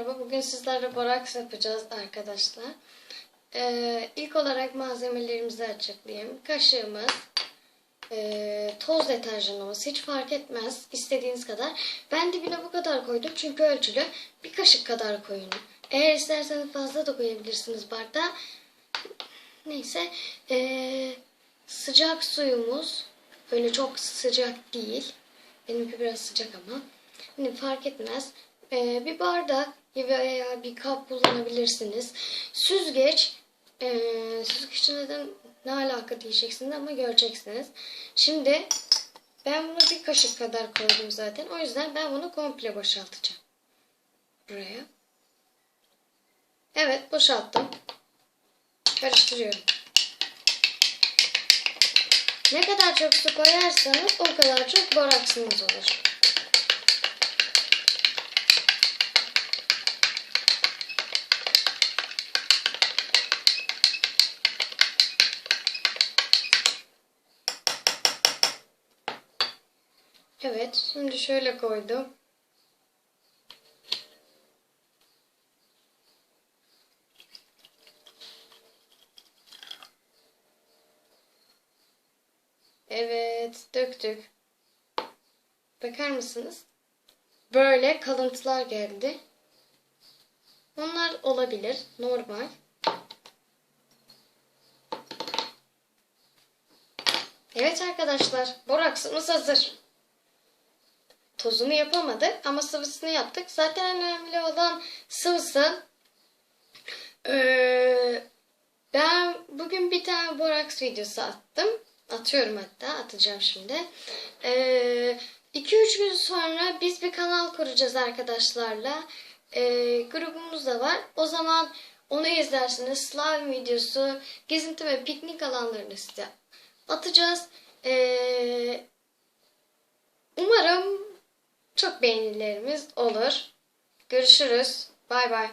merhaba. Bugün sizlerle boraks yapacağız arkadaşlar. Ee, ilk olarak malzemelerimizi açıklayayım. Kaşığımız, ee, toz deterjanımız hiç fark etmez. istediğiniz kadar. Ben dibine bu kadar koydum çünkü ölçülü. Bir kaşık kadar koyun. Eğer isterseniz fazla da koyabilirsiniz bardağa. Neyse. ee, sıcak suyumuz. Öyle çok sıcak değil. Benimki biraz sıcak ama. Hani fark etmez. Ee, bir bardak veya bir kap kullanabilirsiniz. Süzgeç. Ee, süzgeçin neden ne alaka diyeceksiniz ama göreceksiniz. Şimdi ben bunu bir kaşık kadar koydum zaten. O yüzden ben bunu komple boşaltacağım. Buraya. Evet boşalttım. Karıştırıyorum. Ne kadar çok su koyarsanız o kadar çok boraksınız olur. Evet, şimdi şöyle koydum. Evet, döktük. Bakar mısınız? Böyle kalıntılar geldi. Onlar olabilir, normal. Evet arkadaşlar, boraksımız hazır. Tozunu yapamadık ama sıvısını yaptık. Zaten önemli olan sıvısı. Ee, ben bugün bir tane boraks videosu attım. Atıyorum hatta, atacağım şimdi. 2-3 ee, gün sonra biz bir kanal kuracağız arkadaşlarla. Ee, grubumuz da var. O zaman onu izlersiniz. Slav videosu, gezinti ve piknik alanlarını size atacağız. Ee, umarım çok beğenilerimiz olur. Görüşürüz. Bay bay.